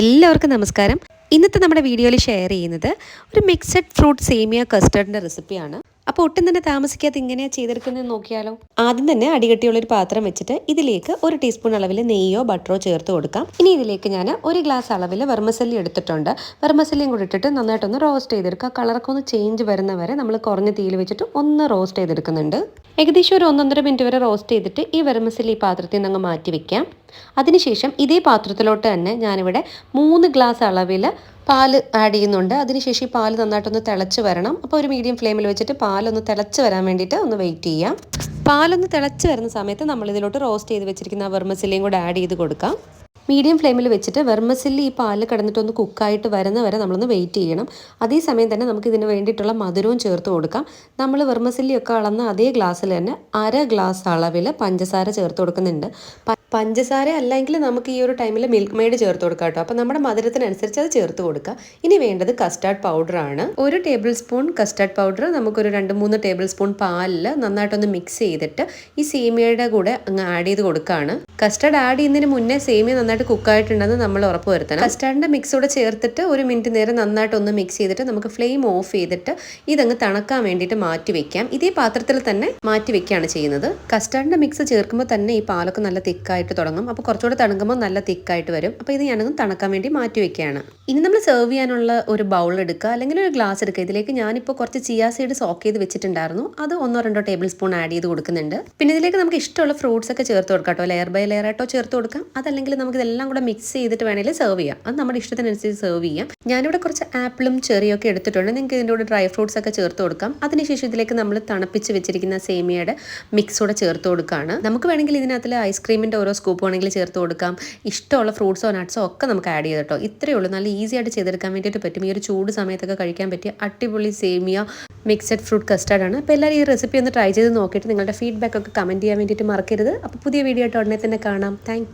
എല്ലാവർക്കും നമസ്കാരം. ഇന്നത്തെ നമ്മുടെ വീഡിയോയിൽ ഷെയർ ചെയ്യുന്നത് ഒരു മിക്സഡ് ഫ്രൂട്ട് സേമിയ കസ്റ്റർഡിന്റെ റെസിപ്പിയാണ് അപ്പോൾ ഒട്ടും തന്നെ താമസിക്കാതെ ഇങ്ങനെയാ ചെയ്തെടുക്കുന്നത് നോക്കിയാലോ? ആദ്യം തന്നെ അടികട്ടിയുള്ള ഒരു പാത്രം വെച്ചിട്ട് ഇതിലേക്ക് ഒരു ടീസ്പൂൺ അളവിൽ നെയ്യോ ബട്ടറോ ചേർത്ത് കൊടുക്കാം. ഇനി ഇതിലേക്ക് ഞാൻ ഒരു ഗ്ലാസ് അളവിൽ വെർമസല്ലി എടുത്തിട്ടുണ്ട്. വെർമസല്ലിയും കൂടി ഇട്ടിട്ട് നന്നായിട്ടൊന്ന് റോസ്റ്റ് ചെയ്തെടുക്കുക. കളറൊക്കെ ഒന്ന് ചേഞ്ച് വരുന്ന വരെ നമ്മൾ കുറഞ്ഞ തീയിൽ വെച്ചിട്ട് ഒന്ന് റോസ്റ്റ് ചെയ്തെടുക്കുന്നുണ്ട്. ഏകദേശം ഒരു ഒന്നൊന്നര മിനിറ്റ് വരെ റോസ്റ്റ് ചെയ്തിട്ട് ഈ വെർമസല്ലി പാത്രത്തിൽ നിന്ന് അങ്ങ് മാറ്റി വെക്കാം. അതിനുശേഷം ഇതേ പാത്രത്തിലോട്ട് തന്നെ ഞാനിവിടെ മൂന്ന് ഗ്ലാസ് അളവിൽ പാൽ ആഡ് ചെയ്യുന്നുണ്ട്. അതിനുശേഷം ഈ പാൽ നന്നായിട്ടൊന്ന് തിളച്ച് വരണം. അപ്പോൾ ഒരു മീഡിയം ഫ്ലെയിമിൽ വെച്ചിട്ട് പാലൊന്ന് തിളച്ച് വരാൻ വേണ്ടിയിട്ട് ഒന്ന് വെയിറ്റ് ചെയ്യാം. പാലൊന്ന് തിളച്ച് വരുന്ന സമയത്ത് നമ്മൾ ഇതിലോട്ട് റോസ്റ്റ് ചെയ്ത് വെച്ചിരിക്കുന്ന വെർമസില്ലയും കൂടെ ആഡ് ചെയ്ത് കൊടുക്കാം. മീഡിയം ഫ്ലെയിമിൽ വെച്ചിട്ട് വെർമസില്ലി ഈ പാൽ കിടന്നിട്ടൊന്ന് കുക്കായിട്ട് വരുന്ന വരെ നമ്മളൊന്ന് വെയിറ്റ് ചെയ്യണം. അതേസമയം തന്നെ നമുക്ക് ഇതിന് വേണ്ടിയിട്ടുള്ള മധുരവും ചേർത്ത് കൊടുക്കാം. നമ്മൾ വെർമസില്ലിയൊക്കെ അളന്ന അതേ ഗ്ലാസ്സിൽ തന്നെ അര ഗ്ലാസ് അളവിൽ പഞ്ചസാര ചേർത്ത് കൊടുക്കുന്നുണ്ട്. പഞ്ചസാര അല്ലെങ്കിൽ നമുക്ക് ഈ ഒരു ടൈമിൽ മിൽക്ക് മെയ്ഡ് ചേർത്ത് കൊടുക്കാം കേട്ടോ അപ്പോൾ നമ്മുടെ മധുരത്തിനനുസരിച്ച് അത് ചേർത്ത് കൊടുക്കുക ഇനി വേണ്ടത് കസ്റ്റാർഡ് പൗഡർ ആണ്. ഒരു ടേബിൾ സ്പൂൺ കസ്റ്റാർഡ് പൗഡർ നമുക്കൊരു രണ്ട് മൂന്ന് ടേബിൾ സ്പൂൺ പാലിൽ നന്നായിട്ടൊന്ന് മിക്സ് ചെയ്തിട്ട് ഈ സേമിയയുടെ കൂടെ അങ്ങ് ആഡ് ചെയ്ത് കൊടുക്കുകയാണ് കസ്റ്റാർഡ് ആഡ് ചെയ്യുന്നതിന് മുന്നേ സേമിയ നന്നായിട്ട് കുക്കായിട്ടുണ്ടെന്ന് നമ്മൾ ഉറപ്പ് വരുത്തണം. കസ്റ്റാർഡിന്റെ മിക്സ് കൂടെ ചേർത്തിട്ട് ഒരു മിനിറ്റ് നേരം നന്നായിട്ട് ഒന്ന് മിക്സ് ചെയ്തിട്ട് നമുക്ക് ഫ്ലെയിം ഓഫ് ചെയ്തിട്ട് ഇതങ്ങ് തണക്കാൻ വേണ്ടിയിട്ട് മാറ്റി വെക്കാം. ഇതേ പാത്രത്തിൽ തന്നെ മാറ്റി വെക്കുകയാണ് ചെയ്യുന്നത്. കസ്റ്റാർഡിന്റെ മിക്സ് ചേർക്കുമ്പോൾ തന്നെ ഈ പാലൊക്കെ നല്ല തിക്കായിട്ട് തുടങ്ങും. അപ്പോൾ കുറച്ചുകൂടെ തണുക്കുമ്പോൾ നല്ല തിക്കായിട്ട് വരും. അപ്പോൾ ഇത് ഞാനൊന്ന് തണക്കാൻ വേണ്ടി മാറ്റി വെക്കുകയാണ്. ഇനി നമ്മൾ സെർവ് ചെയ്യാനുള്ള ഒരു ബൗൾ എടുക്കുക. അല്ലെങ്കിൽ ഒരു ഗ്ലാസ് എടുക്കുക. ഇതിലേക്ക് ഞാനിപ്പോൾ കുറച്ച് ചിയാ സീഡ് സോക്ക് ചെയ്ത് വെച്ചിട്ടുണ്ടായിരുന്നു. അത് ഒന്നോ രണ്ടോ ടേബിൾ സ്പൂൺ ആഡ് ചെയ്ത് കൊടുക്കുന്നുണ്ട്. പിന്നെ ഇതിലേക്ക് നമുക്ക് ഇഷ്ടമുള്ള ഫ്രൂട്ട്സ് ഒക്കെ ചേർത്ത് കൊടുക്കാം കേട്ടോ. ലെയർ ബൈ ലെയർ ആയിട്ടോ ചേർത്ത് കൊടുക്കാം. അതല്ലെങ്കിൽ നമുക്ക് ഇതെല്ലാം കൂടെ മിക്സ് ചെയ്തിട്ട് വേണമെങ്കിൽ സെർവ് ചെയ്യാം. അത് നമ്മുടെ ഇഷ്ടത്തിനനുസരിച്ച് സെർവ് ചെയ്യാം. ഞാനിവിടെ കുറച്ച് ആപ്പിളും ചെറിയും ഒക്കെ എടുത്തിട്ടുണ്ട്. നിങ്ങൾക്ക് ഇതിന്റെ കൂടെ ഡ്രൈ ഫ്രൂട്ട്സ് ഒക്കെ ചേർത്ത് കൊടുക്കാം. അതിനുശേഷം ഇതിലേക്ക് നമ്മൾ തണുപ്പിച്ച് വെച്ചിരിക്കുന്ന സേമിയയുടെ മിക്സ് കൂടെ ചേർത്ത് കൊടുക്കുകയാണ്. നമുക്ക് വേണമെങ്കിൽ ഇതിനകത്തിൽ ഐസ്ക്രീമിന്റെ ഓരോ സ്കൂപ്പ് വേണമെങ്കിൽ ചേർത്ത് കൊടുക്കാം. ഇഷ്ടമുള്ള ഫ്രൂട്ട്സോ നട്ട്സോ ഒക്കെ നമുക്ക് ആഡ് ചെയ്ത് കേട്ടോ. ഇത്രയേ ഉള്ളൂ. നല്ല ഈസി ആയിട്ട് ചെയ്തെടുക്കാൻ വേണ്ടിയിട്ട് പറ്റും. ഈ ഒരു ചൂട് സമയത്തൊക്കെ കഴിക്കാൻ പറ്റിയ അടിപൊളി സേമിയ മിക്സഡ് ഫ്രൂട്ട് കസ്റ്റാർഡ് ആണ്. അപ്പോൾ എല്ലാവരും ഈ റെസിപ്പി ഒന്ന് ട്രൈ ചെയ്ത് നോക്കിയിട്ട് നിങ്ങളുടെ ഫീഡ്ബാക്ക് ഒക്കെ കമന്റ് ചെയ്യാൻ വേണ്ടിയിട്ട് മറക്കരുത്. അപ്പോൾ പുതിയ വീഡിയോ ആയിട്ട് ഉടനെ തന്നെ കാണാം. താങ്ക്